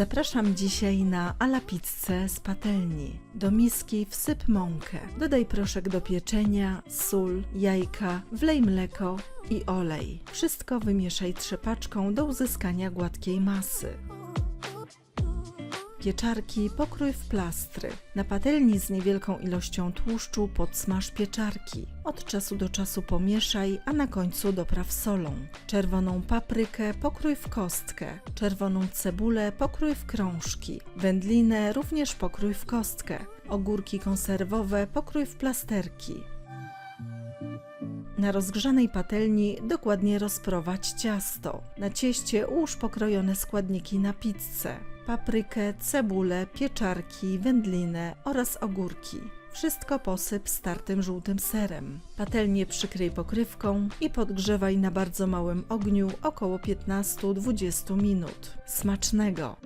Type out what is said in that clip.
Zapraszam dzisiaj na ala pizzę z patelni. Do miski wsyp mąkę. Dodaj proszek do pieczenia, sól, jajka, wlej mleko i olej. Wszystko wymieszaj trzepaczką do uzyskania gładkiej masy. Pieczarki pokrój w plastry. Na patelni z niewielką ilością tłuszczu podsmaż pieczarki. Od czasu do czasu pomieszaj, a na końcu dopraw solą. Czerwoną paprykę pokrój w kostkę. Czerwoną cebulę pokrój w krążki. Wędlinę również pokrój w kostkę. Ogórki konserwowe pokrój w plasterki. Na rozgrzanej patelni dokładnie rozprowadź ciasto. Na cieście ułóż pokrojone składniki na pizzę: paprykę, cebulę, pieczarki, wędlinę oraz ogórki. Wszystko posyp startym żółtym serem. Patelnię przykryj pokrywką i podgrzewaj na bardzo małym ogniu około 15-20 minut. Smacznego!